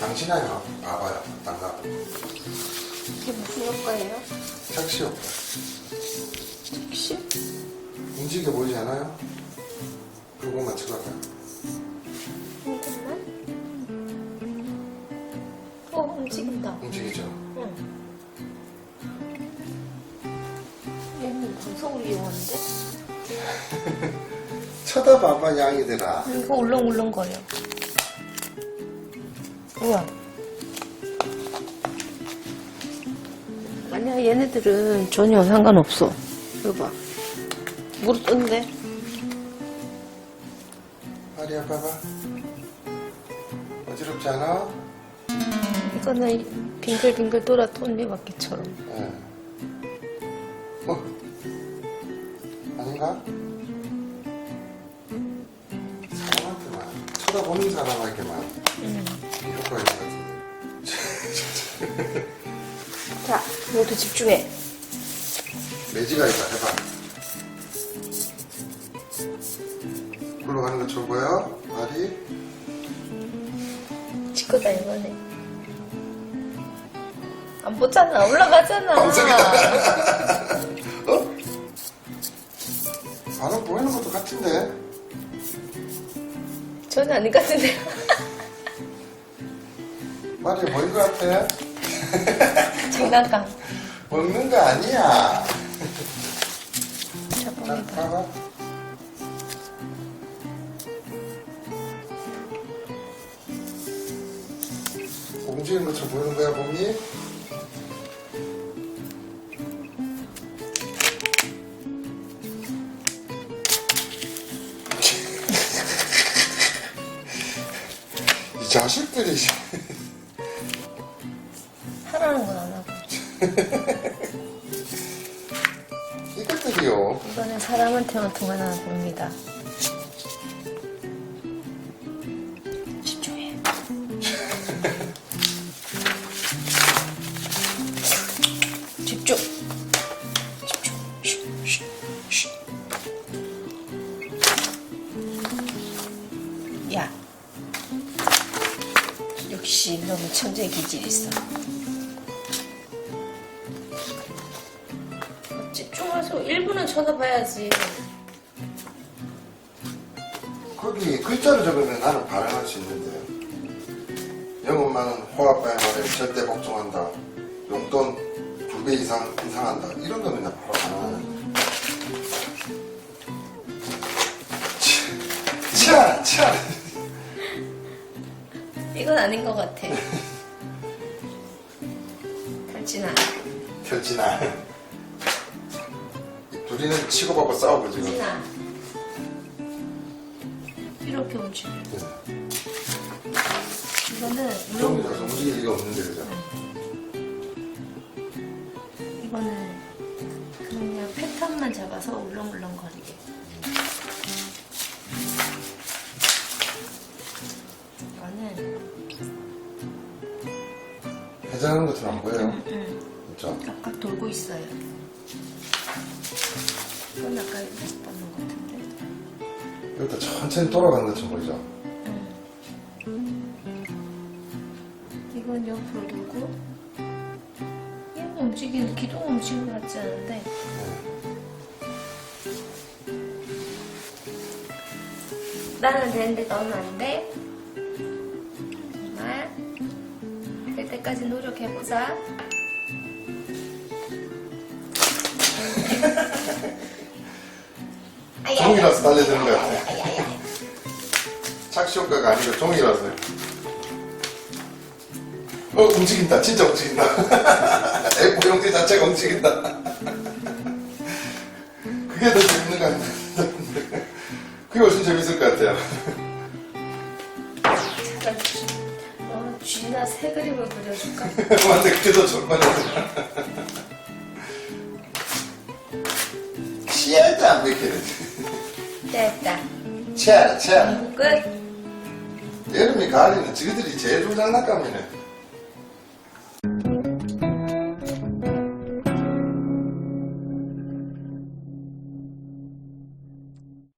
당신 아 이거 봐봐요. 당가. 이게 무슨 효과예요? 착시 효과. 혹시? 움직여 보이지 않아요? 그거만 찍어봐요. 잠깐만. 어, 움직인다. 움직이죠? 응. 얘는 방송을 이용하는데? 쳐다봐봐, 양이들아. 이거 울렁울렁거려. 우와. 아니야, 얘네들은 전혀 상관없어. 이거 봐. 무릎 떴는데? 파리야, 봐봐. 어지럽지 않아? 이거는 빙글빙글 돌아 톱니바퀴처럼. 예. 어? 아닌가? 쳐다보는 사람에게만 응. 이 효과가 같은데. 자, 모두 집중해. 매지가 있다, 해봐. 굴러가는 것처럼 보여? 발이? 지거다, 이거네. 안 보잖아. 올라가잖아. 어? 반응 보이는 것도 같은데? 전혀 아닌 것 같은데. 말이 보인 것 같아? 장난감. 먹는 거 아니야. 자, 자, 봅니다. 봐봐. 움직이는 것처럼 보이는 거야, 몸이? 자식들이 하라는 건 안 하고. 이것들이요. 이거는 사람한테만 통하는 겁니다. 역시 너는 천재 기질이 있어. 집중해서 1분은 쳐다봐야지. 거기 글자를 적으면 나는 발행할 수 있는데 영어만은 호합바의 말에 절대 복종한다 용돈 두 배 이상 인상한다 이런 거는 나 바로 가능하는데 차! 차! 아닌 것 같아. 탈진아. 결진아 둘이는 치고받고 싸우고 지금 탈진아. 이렇게 움직여. 이거는 정리가 울렁. 움직일 리가 없는데 그죠? 이거는 그냥 패턴만 잡아서 울렁울렁 거리게. 회전하는 것처럼 안 보여요 음, 그렇죠? 각각 돌고 있어요. 이건 아까 못 봤는 것 같은데. 이것도 천천히 돌아가는 것처럼 보이죠? 음. 이건 옆으로 돌고 얘는 움직이는 기둥 움직이는 것 같지 않은데 나는 되는데 너는 안 돼. 때까지 노력해보자. 종이라서 달려드는 것 같아 착시 효과가 아니고 종이라서요 어 움직인다. 진짜 움직인다. F 형태 자체가 움직인다. 그게 더 재밌는 거 같은데 그게 훨씬 재밌을 것 같아요 어, 쥐나 새 그림을 그려줄까? 좋을 것 같아 치아도 안 뺏기네 됐다. 치아 치아 공부 끝. 여름이 가을에는 저희들이 제일 좋은 장난감이네